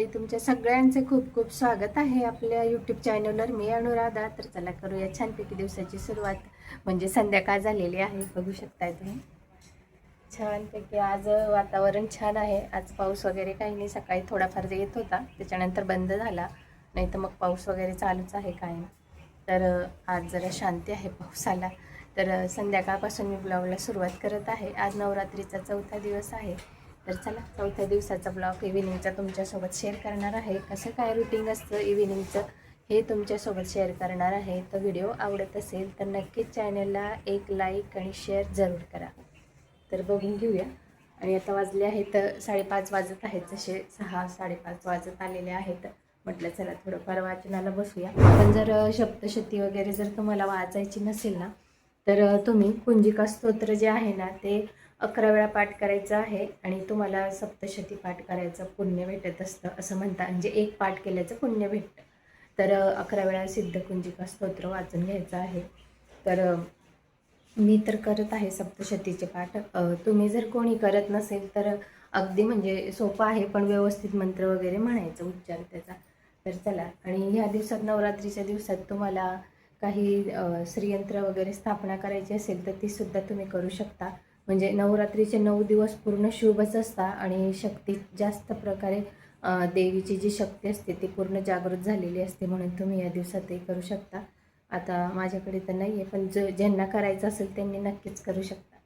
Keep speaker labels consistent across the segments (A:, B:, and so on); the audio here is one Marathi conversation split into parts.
A: मंडळी तुमच्या सगळ्यांचे खूप खूप स्वागत आहे आपल्या यूट्यूब चॅनलवर मी अनुराधा. तर चला करूया छानपैकी दिवसाची सुरुवात. म्हणजे संध्याकाळ झालेली आहे बघू शकताय तुम्ही. छानपैकी आज वातावरण छान आहे. आज पाऊस वगैरे काही नाही. सकाळी थोडाफार येत होता त्याच्यानंतर बंद झाला. नाही तर मग पाऊस वगैरे चालूच आहे कायम. तर आज जरा शांती आहे पावसाला. तर संध्याकाळपासून मी ब्लॉगला सुरुवात करत आहे. आज नवरात्रीचा चौथा दिवस आहे. तर चला चौथ्या दिवसाचा ब्लॉग इव्हिनिंगचा तुमच्यासोबत शेअर करणार आहे. कसं काय रुटीन असतं इव्हिनिंगचं हे तुमच्यासोबत शेअर करणार आहे. तर व्हिडिओ आवडत असेल तर नक्कीच चॅनलला एक लाईक आणि शेअर जरूर करा. तर बघून घेऊया. आणि आता वाजले आहेत साडेपाच वाजत आहेत जसे सहा साडेपाच वाजत आलेले आहेत. म्हटलं चला थोडंफार वाचनाला बसूया. पण जर शब्दशती वगैरे जर तुम्हाला वाचायची नसेल ना तर तुम्ही कुंजिका स्तोत्र जे आहे ना ते अकरा वेळा पाठ करायचा आहे आणि तुम्हाला सप्तशती पाठ करायचं पुण्य भेटत असतं असं म्हणता. म्हणजे एक पाठ केल्याचं पुण्य भेटतं. तर अकरा वेळा सिद्धकुंजिका स्तोत्र वाचून घ्यायचं आहे. तर मी तर करत आहे सप्तशतीचे पाठ. तुम्ही जर कोणी करत नसेल तर अगदी म्हणजे सोपं आहे पण व्यवस्थित मंत्र वगैरे म्हणायचं उच्चार त्याचा. तर चला. आणि ह्या दिवसात नवरात्रीच्या दिवसात तुम्हाला काही श्रीयंत्र वगैरे स्थापना करायची असेल तर तीसुद्धा तुम्ही करू शकता. म्हणजे नवरात्रीचे नऊ दिवस पूर्ण शुभच असतात आणि शक्ती जास्त प्रकारे देवीची जी शक्ती असते ती पूर्ण जागृत झालेली असते म्हणून तुम्ही या दिवसातही करू शकता. आता माझ्याकडे तर नाही आहे पण ज ज्यांना करायचं असेल त्यांनी नक्कीच करू शकता.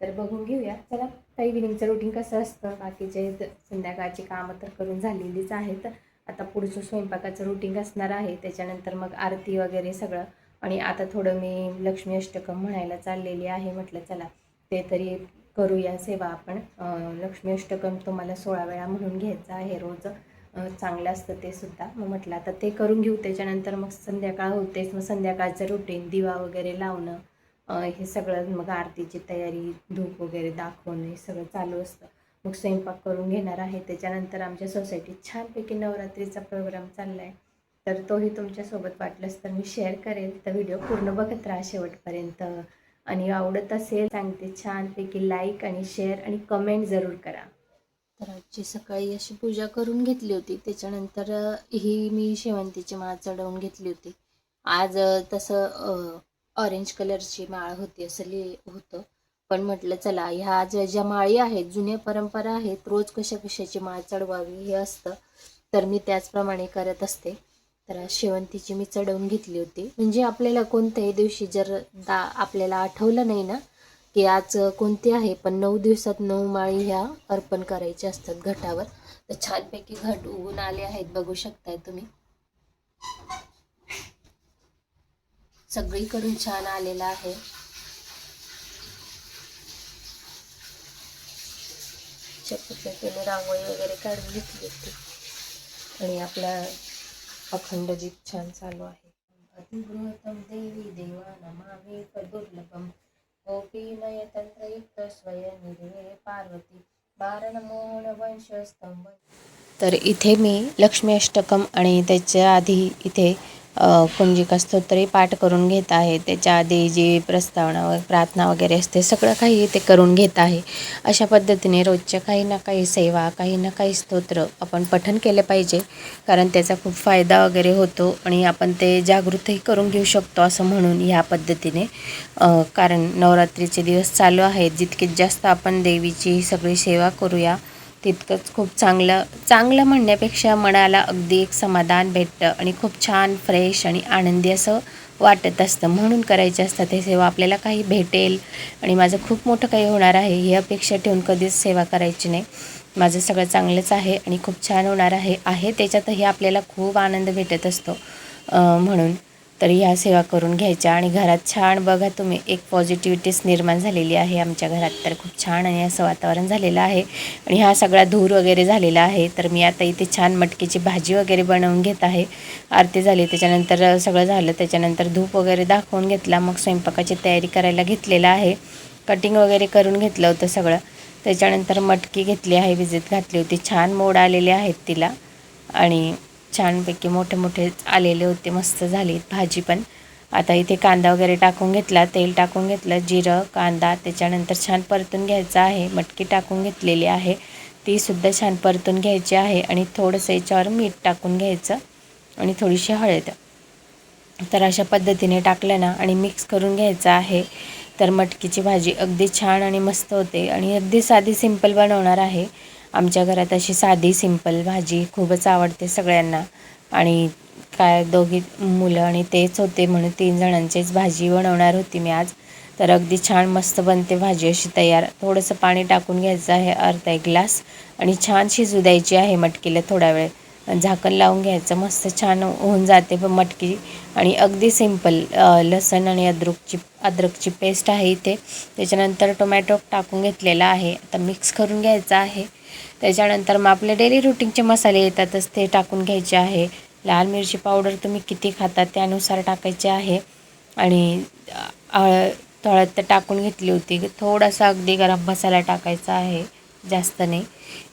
A: तर बघून घेऊया. चला काही इव्हिनिंगचं रुटीन कसं असतं? बाकीचे संध्याकाळची कामं तर करून झालेलीच आहेत. आता पुढचं स्वयंपाकाचं रुटीन असणार आहे. त्याच्यानंतर मग आरती वगैरे सगळं. आणि आता थोडं मी लक्ष्मी अष्टकम म्हणायला चाललेली आहे. म्हटलं चला ते तरी करूया सेवा आपण. लक्ष्मी अष्टकम तुम्हाला सोळा वेळा म्हणून घ्यायचा आहे रोज. चांगलं असतं ते सुद्धा. मग म्हटलं आता ते करून घेऊ. त्याच्यानंतर मग संध्याकाळ होतेच मग संध्याकाळचं रुटीन दिवा वगैरे लावणं हे सगळं मग आरतीची तयारी धूप वगैरे दाखवणं हे सगळं चालू असतं. मग स्वयंपाक करून घेणार आहे. त्याच्यानंतर आमच्या सोसायटीत छानपैकी नवरात्रीचा प्रोग्राम चालला आहे तर तोही तुमच्यासोबत वाटलंच तर मी शेअर करेल तर व्हिडिओ पूर्ण बघत राहा शेवटपर्यंत. आणि आवडत असेल सांगते छानपैकी लाईक आणि शेअर आणि कमेंट जरूर करा. तर आजची सकाळी अशी पूजा करून घेतली होती. त्याच्यानंतर ही मी शेवंतीची माळ चढवून घेतली होती. आज तसं ऑरेंज कलरची माळ होती असं लिहि होतं. पण म्हटलं चला ह्या ज्या ज्या माळी आहेत जुन्या परंपरा आहेत रोज कशा कशाची माळ चढवावी हे असतं. तर मी त्याचप्रमाणे करत असते. तर शेवंतीची मी चढवून घेतली होती. म्हणजे आपल्याला कोणत्याही दिवशी जर दा आपल्याला आठवलं नाही ना की आज कोणती आहे पण नऊ दिवसात नऊ माळी ह्या अर्पण करायच्या असतात घटावर. तर छानपैकी घट उगून आले आहेत बघू शकताय तुम्ही. सगळीकडून छान आलेला आहे. पद्धतीने रांगोळी वगैरे काढून घेतली होती. आणि आपल्या अखंड दीप छान चालू आहे. अतिबृहतम देवी देवा नमामि दुर्लभम गोपीमय तंत्रयुक्त स्वयं पार्वती। बारण मोहन वंशस्तंभ तर इथे मी लक्ष्मी अष्टकम आणि त्याच्या आधी इथे कुंजिका स्तोत्रही पाठ करून घेत आहे. त्याच्या आधी जी प्रस्तावना व प्रार्थना वगैरे असते सगळं काही ते करून घेत आहे. अशा पद्धतीने रोजच्या काही ना काही सेवा काही ना काही स्तोत्र आपण पठन केले पाहिजे. कारण त्याचा खूप फायदा वगैरे होतो आणि आपण ते जागृतही करून घेऊ शकतो असं म्हणून ह्या पद्धतीने कारण नवरात्रीचे दिवस चालू आहेत. जितके जास्त आपण देवीची सगळी सेवा करूया तितकंच खूप चांगलं चांगलं म्हणण्यापेक्षा मनाला अगदी एक समाधान भेटतं आणि खूप छान फ्रेश आणि आनंदी असं वाटत असतं. म्हणून करायचे असतात हे सेवा. आपल्याला काही भेटेल आणि माझं खूप मोठं काही होणार आहे ही अपेक्षा ठेवून कधीच सेवा करायची नाही. माझं सगळं चांगलंच आहे आणि खूप छान होणार आहे आहे त्याच्यातही आपल्याला खूप आनंद भेटत असतो म्हणून. तर ह्या सेवा करून घ्यायच्या. आणि घरात छान बघा तुम्ही एक पॉझिटिव्हिटीच निर्माण झालेली आहे आमच्या घरात. तर खूप छान आणि असं वातावरण झालेलं आहे. आणि हा सगळा धूर वगैरे झालेला आहे. तर मी आता इथे छान मटकीची भाजी वगैरे बनवून घेत आहे. आरती झाली त्याच्यानंतर सगळं झालं. त्याच्यानंतर धूप वगैरे दाखवून घेतला. मग स्वयंपाकाची तयारी करायला घेतलेलं आहे. कटिंग वगैरे करून घेतलं होतं सगळं. त्याच्यानंतर मटकी घेतली आहे विजेत घातली होती. छान मोड आलेले आहेत तिला. आणि छानपैकी मोठे मोठे आलेले होते मस्त झाली भाजी पण. आता इथे कांदा वगैरे टाकून घेतला तेल टाकून घेतलं जिरं कांदा त्याच्यानंतर छान परतून घ्यायचं आहे मटकी टाकून घेतलेली आहे. तीसुद्धा छान परतून घ्यायची आहे आणि थोडंसं याच्यावर मीठ टाकून घ्यायचं आणि थोडीशी हळद. तर अशा पद्धतीने टाकलं ना आणि मिक्स करून घ्यायचं आहे. तर मटकीची भाजी अगदी छान आणि मस्त होते आणि अगदी साधी सिंपल बनवणार आहे. आमच्या घरात अशी साधी सिंपल भाजी खूपच आवडते सगळ्यांना. आणि काय दोघी मुलं आणि तेच होते म्हणून तीन जणांचीच भाजी बनवणार होती मी आज. तर अगदी छान मस्त बनते भाजी अशी तयार. थोडंसं पाणी टाकून घ्यायचं आहे अर्धा एक ग्लास आणि छान शिजू द्यायची आहे मटकीला थोडा वेळ. झाकण लावून घ्यायचं. मस्त छान होऊन जाते पण मटकी. आणि अगदी सिंपल लसण आणि अद्रकची अद्रकची पेस्ट आहे इथे. त्याच्यानंतर टोमॅटो टाकून घेतलेला आहे. आता मिक्स करून घ्यायचं आहे. त्याच्यानंतर मग आपले डेली रुटीनचे मसाले येतातच ते टाकून घ्यायचे आहे. लाल मिरची पावडर तुम्ही किती खाता त्यानुसार टाकायचे आहे. आणि तळत टाकून घेतली होती. थोडासा अगदी गरम मसाला टाकायचा आहे. जास्त नाही.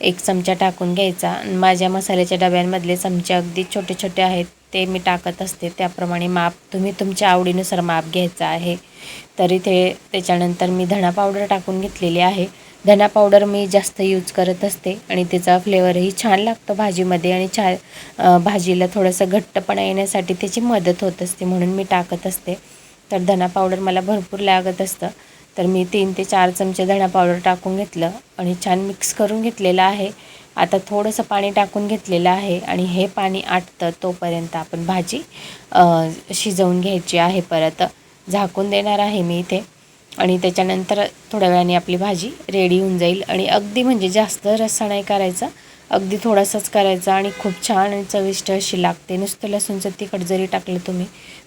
A: एक चमचा टाकून घ्यायचा. माझ्या मसाल्याच्या डब्यांमधले चमचे अगदी छोटे छोटे आहेत ते मी टाकत असते. त्याप्रमाणे माप तुम्ही तुमच्या आवडीनुसार माप घ्यायचा आहे. तरी ते त्याच्यानंतर मी धणा पावडर टाकून घेतलेली आहे. धना पावडर मी जास्त यूज करत असते आणि त्याचा फ्लेवरही छान लागतो भाजीमध्ये आणि छान भाजीला थोडंसं घट्टपणा येण्यासाठी त्याची मदत होत असते म्हणून मी टाकत असते. तर धना पावडर मला भरपूर लागत असतं. तर मी तीन ते चार चमचे धणा पावडर टाकून घेतलं आणि छान मिक्स करून घेतलेलं आहे. आता थोडंसं पाणी टाकून घेतलेलं आहे आणि हे पाणी आटतं तोपर्यंत आपण भाजी शिजवून घ्यायची आहे परत. झाकून देणार आहे मी इथे आणि त्याच्यानंतर थोड्या वेळाने आपली भाजी रेडी होऊन जाईल आणि अगदी म्हणजे जास्त रस्सा नाही करायचा. अगदी थोडासाच करायचा आणि खूप छान आणि चविष्ट अशी लागते. नुसतं लसूणचं तिखट जरी टाकलं तुम्ही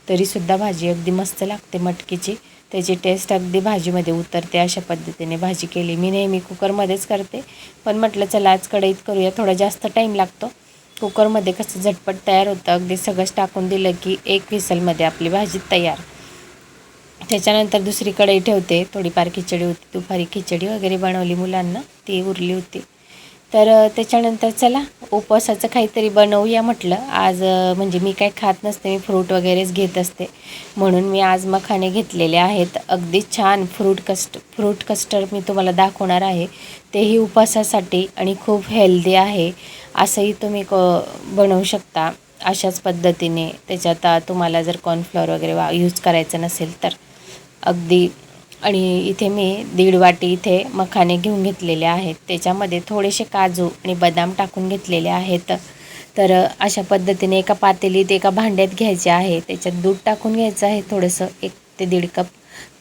A: तरीसुद्धा भाजी अगदी मस्त लागते मटकीची. त्याची टेस्ट अगदी भाजीमध्ये उतरते अशा पद्धतीने भाजी केली. मी नेहमी कुकरमध्येच करते. पण म्हटलं चला आज कढईत करूया. थोडा जास्त टाईम लागतो. कुकरमध्ये कसं झटपट तयार होतं. अगदी सगळंच टाकून दिलं की एक विसलमध्ये आपली भाजी तयार. त्याच्यानंतर दुसरी कढई ठेवते. थोडीफार खिचडी होती. दुपारी खिचडी वगैरे बनवली मुलांना. ती उरली होती. तर त्याच्यानंतर चला उपवासाचं काहीतरी बनवूया म्हटलं. आज म्हणजे मी काय खात नसते मी फ्रूट वगैरेच घेत असते. म्हणून मी आज मखाने घेतलेले आहेत. अगदी छान फ्रूट कस्ट फ्रूट कस्टर्ड मी तुम्हाला दाखवणार आहे. तेही उपवासासाठी आणि खूप हेल्दी आहे. असंही तुम्ही क बनवू शकता अशाच पद्धतीने. त्याच्यात तुम्हाला जर कॉर्नफ्लॉवर वगैरे वा यूज करायचं नसेल तर. अगदी आणि इथे मी दीड वाटी इथे मखाने घेऊन घेतलेले आहेत. त्याच्यामध्ये थोडेसे काजू आणि बदाम टाकून घेतलेले आहेत. तर अशा पद्धतीने एका पातेलीत एका भांड्यात घ्यायचे आहे. त्याच्यात दूध टाकून घ्यायचं आहे थोडंसं एक ते दीड कप.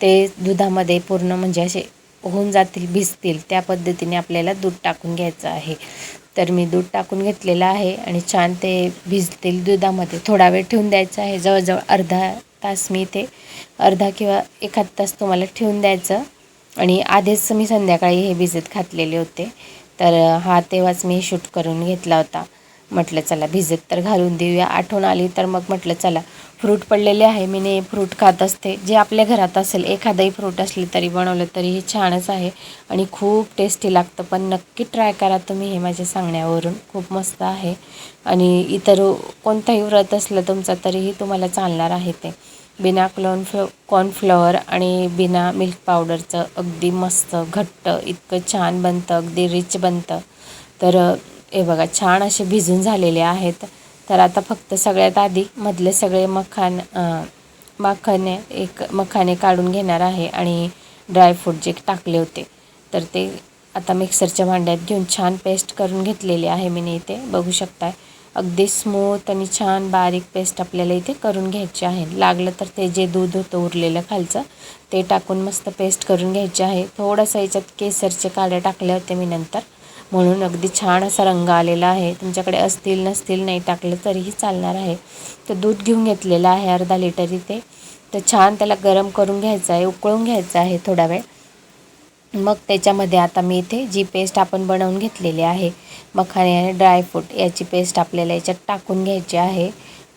A: ते दुधामध्ये पूर्ण म्हणजे असे होऊन जातील भिजतील. त्या पद्धतीने आपल्याला दूध टाकून घ्यायचं आहे. तर मी दूध टाकून घेतलेलं आहे आणि छान ते भिजतील दुधामध्ये. थोडा वेळ ठेवून द्यायचं आहे. जवळजवळ अर्धा तास मी इथे अर्धा किंवा एखाद तास तुम्हाला ठेवून द्यायचं. आणि आधीच मी संध्याकाळी हे भिजत घातलेले होते. तर हा तेव्हाच मी शूट करून घेतला होता. म्हटलं चला भिजत तर घालून देऊया. आठवण आली तर मग म्हटलं चला फ्रूट पडलेले आहे. मी ने फ्रूट खात असते. जे आपल्या घरात असेल एखादंही फ्रूट असले तरी बनवलं तरी हे छानच आहे. आणि खूप टेस्टी लागतं. पण नक्की ट्राय करा तुम्ही हे माझ्या सांगण्यावरून. खूप मस्त आहे. आणि इतर कोणताही व्रत असलं तुमचं तरीही तुम्हाला चालणार आहे ते. बिना कॉर्नफ्लो कॉर्नफ्लॉवर आणि बिना मिल्क पावडरचं अगदी मस्त घट्ट इतकं छान बनतं अगदी रिच बनतं. तर हे बघा छान असे भिजून झालेले आहेत. तर आता फक्त सगळ्यात आधी मधले सगळे मखान मखाने एक मखाने काढून घेणार आहे आणि ड्रायफ्रूट जे टाकले होते. तर ते आता मिक्सरच्या भांड्यात घेऊन छान पेस्ट करून घेतलेले आहे मी इथे बघू शकताय. अगदी स्मूथ आणि छान बारीक पेस्ट आपल्याला इथे करून घ्यायची आहे. लागलं तर ते जे दूध होतं उरलेलं खालचं ते टाकून मस्त पेस्ट करून घ्यायचे आहे. थोडंसं याच्यात केसरचे काड्या टाकल्या होत्या मी नंतर. म्हणून अगदी छान असा रंग आलेला आहे. तुमच्याकडे असतील नसतील नाही टाकलं तरीही चालणार आहे. तर दूध घेऊन घेतलेलं आहे अर्धा लिटर इथे. तर छान त्याला गरम करून घ्यायचं आहे उकळून घ्यायचं आहे थोडा वेळ. मग त्याच्यामध्ये आता मी इथे जी पेस्ट आपण बनवून घेतलेली आहे मखाने आणि ड्रायफ्रूट याची पेस्ट आपल्याला याच्यात टाकून घ्यायची आहे.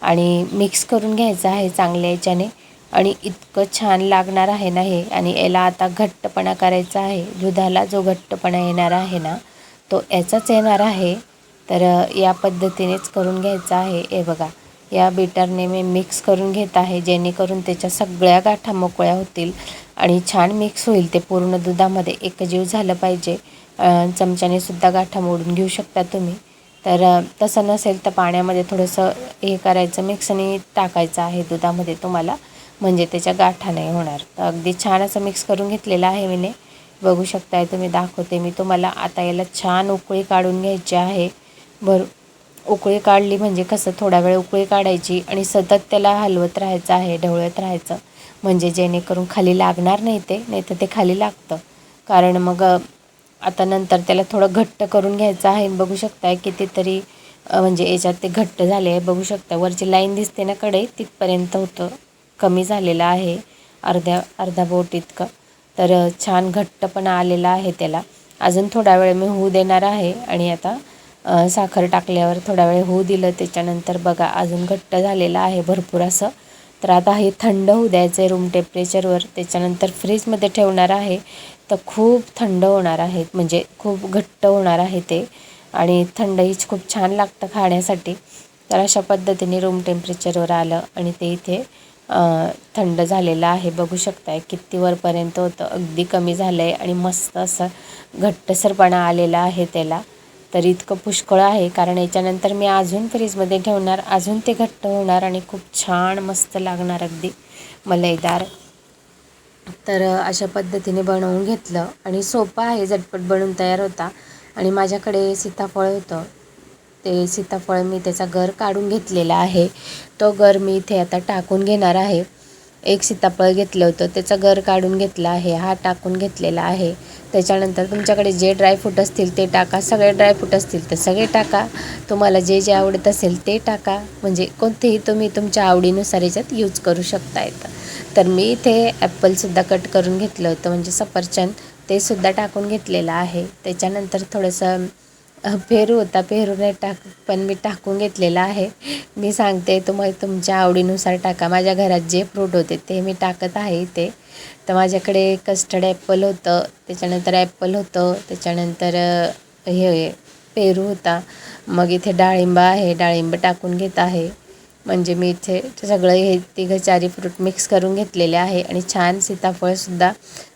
A: आणि मिक्स करून घ्यायचं आहे चांगल्या याच्याने. आणि इतकं छान लागणार आहे ना हे. आणि याला आता घट्टपणा करायचा आहे. दुधाला जो घट्टपणा येणार आहे ना तो याचाच येणार आहे. तर या पद्धतीनेच करून घ्यायचा आहे. हे बघा या बीटरने मी मिक्स करून घेत आहे. जेणेकरून त्याच्या सगळ्या गाठा मोकळ्या होतील. आणि छान मिक्स होईल. ते पूर्ण दुधामध्ये एकजीव झालं पाहिजे. चमच्याने सुद्धा गाठा मोडून घेऊ शकता तुम्ही. तर तसं नसेल तर पाण्यामध्ये थोडंसं हे करायचं मिक्सने टाकायचं आहे दुधामध्ये तुम्हाला. म्हणजे त्याच्या गाठा नाही होणार. तर अगदी छान असं मिक्स करून घेतलेलं आहे मीने बघू शकताय तुम्ही दाखवते मी तुम्हाला. आता याला छान उकळी काढून घ्यायची आहे. भर उकळी काढली म्हणजे कसं थोडा वेळ उकळी काढायची आणि सतत त्याला हलवत राहायचं आहे ढवळत राहायचं. म्हणजे जेणेकरून खाली लागणार नाही ते नाही तर ते खाली लागतं. कारण मग आता नंतर त्याला थोडं घट्ट करून घ्यायचं आहे. बघू शकताय कितीतरी म्हणजे याच्यात ते घट्ट झाले आहे. बघू शकता वरची लाईन दिसते ना कडे तिथपर्यंत होतं. कमी झालेलं आहे. अर्ध्या अर्धा बोट इतकं. तर छान घट्टपणा आलेला आहे त्याला. अजून थोडा वेळ मी होऊ देणार आहे. आणि आता साखर टाकल्यावर थोडा वेळ होऊ दिलं. त्याच्यानंतर बघा अजून घट्ट झालेलं आहे. भरपूर असं. तर आता हे थंड होऊ द्यायचं आहे रूम टेम्परेचरवर त्याच्यानंतर फ्रीजमध्ये ठेवणार आहे. तर खूप थंड होणार आहे. म्हणजे खूप घट्ट होणार आहे ते. आणि थंडहीच खूप छान लागतं खाण्यासाठी. तर अशा पद्धतीने रूम टेम्परेचरवर आलं आणि ते इथे थंड झालेलं आहे. बघू शकताय किती वरपर्यंत होतं. अगदी कमी झालं आहे आणि मस्त असं घट्टसरपणा आलेला आहे त्याला. तर इतकं पुष्कळ आहे. कारण याच्यानंतर मी अजून फ्रीजमध्ये ठेवणार अजून ते घट्ट होणार आणि खूप छान मस्त लागणार अगदी मलईदार. तर अशा पद्धतीने बनवून घेतलं आणि सोपं आहे झटपट बनवून तयार होता. आणि माझ्याकडे सीताफळ होतं. ते सीताफळ मी त्याचा गर काढून घेतलेला आहे. तो गर मी इथे आता टाकून घेणार आहे. एक सीताफळ घेतलं होतं. त्याचा गर काढून घेतला आहे. हा टाकून घेतलेला आहे. त्याच्यानंतर तुमच्याकडे जे ड्रायफ्रूट असतील ते टाका. सगळे ड्रायफ्रूट असतील तर सगळे टाका. तुम्हाला जे जे आवडत असेल ते टाका. म्हणजे कोणतेही तुम्ही तुमच्या आवडीनुसार याच्यात यूज करू शकता येतं. तर मी इथे ॲपलसुद्धा कट करून घेतलं होतं. म्हणजे सफरचंद ते सुद्धा टाकून घेतलेलं आहे. त्याच्यानंतर थोडंसं पेरू होता पेरू नाही टाक पण मी टाकून घेतलेला आहे. मी सांगते तुम्हाला तुमच्या आवडीनुसार टाका. माझ्या घरात जे फ्रूट होते ते मी टाकत आहे इथे. तर माझ्याकडे कस्टर्ड ॲपल होतं त्याच्यानंतर ॲपल होतं त्याच्यानंतर हे पेरू होता. मग इथे डाळिंब आहे डाळिंब टाकून घेत आहे. म्हणजे मी इथे सगळं हे तिघं चारी फ्रूट मिक्स करून घेतलेले आहे आणि छान सीताफळसुद्धा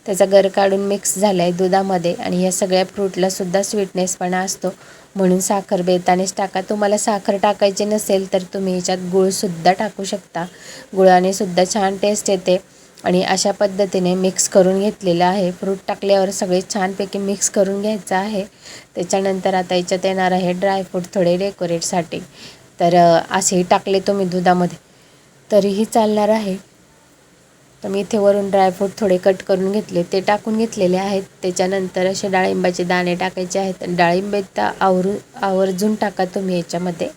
A: त्याचा गर काढून मिक्स झाला आहे दुधामध्ये आणि या सगळ्या फ्रूटलासुद्धा स्वीटनेसपणा असतो. म्हणून साखर बेतानेच टाका. तुम्हाला साखर टाकायची नसेल तर तुम्ही याच्यात गुळसुद्धा टाकू शकता. गुळाने सुद्धा छान टेस्ट येते. आणि अशा पद्धतीने मिक्स करून घेतलेलं आहे. फ्रूट टाकल्यावर सगळे छानपैकी मिक्स करून घ्यायचं आहे. त्याच्यानंतर आता याच्यात येणार आहे ड्रायफ्रूट थोडे डेकोरेटसाठी. तर असेही टाकले तुम्ही दुधामध्ये. तरीही चालणार आहे. तर मी इथे वरून ड्रायफ्रूट थोडे कट करून घेतले. ते टाकून घेतलेले आहेत. त्याच्यानंतर असे डाळिंबाचे दाणे टाकायचे आहेत. डाळिंबे तर आवरू आवर्जून टाका तुम्ही याच्यामध्ये.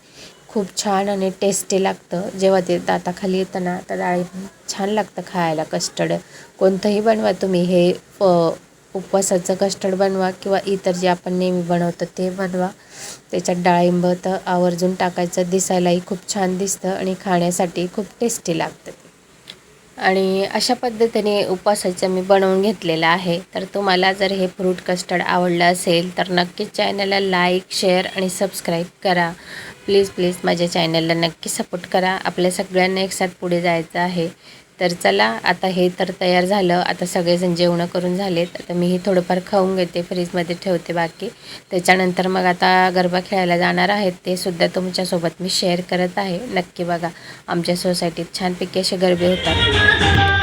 A: खूप छान आणि टेस्टी लागतं. जेव्हा ते दाताखाली येतं ना तर डाळिंब छान लागतं खायला. कस्टर्ड कोणतंही बनवा तुम्ही. हे फ उपवासाचं कस्टर्ड बनवा किंवा इतर जे आपण नेहमी बनवतो ते बनवा. त्याच्यात डाळिंब तर आवर्जून टाकायचं. दिसायलाही खूप छान दिसतं आणि खाण्यासाठी खूप टेस्टी लागतं. आणि अशा पद्धतीने उपवासाचं मी बनवून घेतलेलं आहे. तर तुम्हाला जर हे फ्रूट कस्टर्ड आवडलं असेल तर नक्कीच चॅनलला लाईक शेअर आणि सबस्क्राईब करा. प्लीज प्लीज माझ्या चॅनलला नक्की सपोर्ट करा. आपल्या सगळ्यांना एकसाथ पुढे जायचं आहे. तर चला आता हे तर तयार झालं. आता सगळेजण जेवणं करून झालेत. आता मीही थोडंफार खाऊन घेते फ्रीजमध्ये ठेवते बाकी. त्याच्यानंतर मग आता गरबा खेळायला जाणार आहेत. ते सुद्धा तुमच्यासोबत मी शेअर करत आहे. नक्की बघा आमच्या सोसायटीत छानपैकी असे गरबे होतात.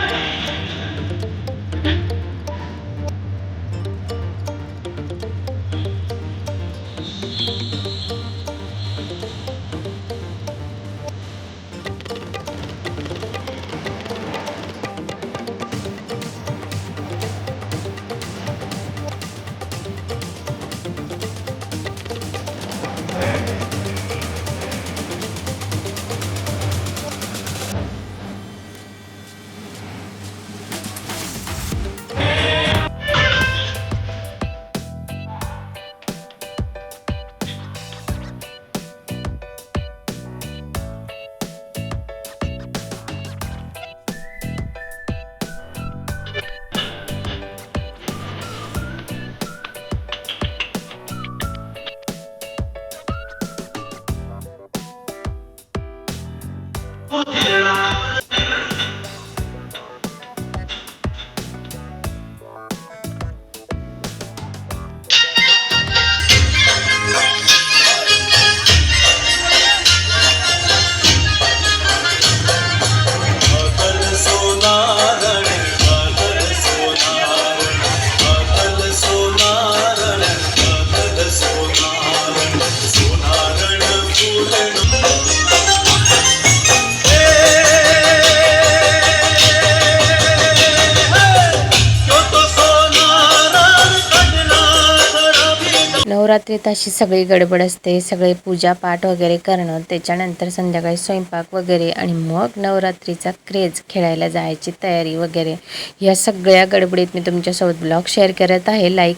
A: नवरात्रीत अशी सगळी गडबड असते सगळे पूजापाठ वगैरे करणं त्याच्यानंतर संध्याकाळी स्वयंपाक वगैरे आणि मग नवरात्रीचा क्रेज खेळायला जायची तयारी वगैरे. या सगळ्या गडबडीत मी तुमच्यासोबत ब्लॉग शेअर करत आहे. लाईक